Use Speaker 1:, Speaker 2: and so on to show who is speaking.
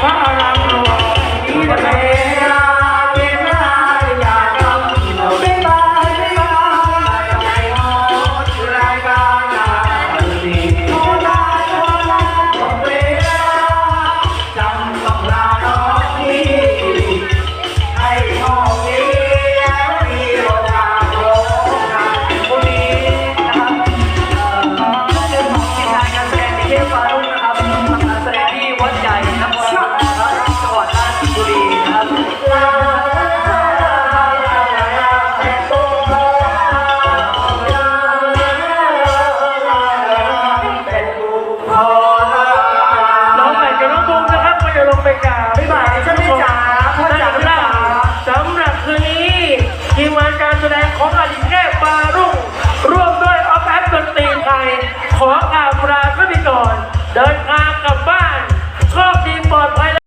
Speaker 1: Parang ของ
Speaker 2: อาบราก็ดีก่อน เดิน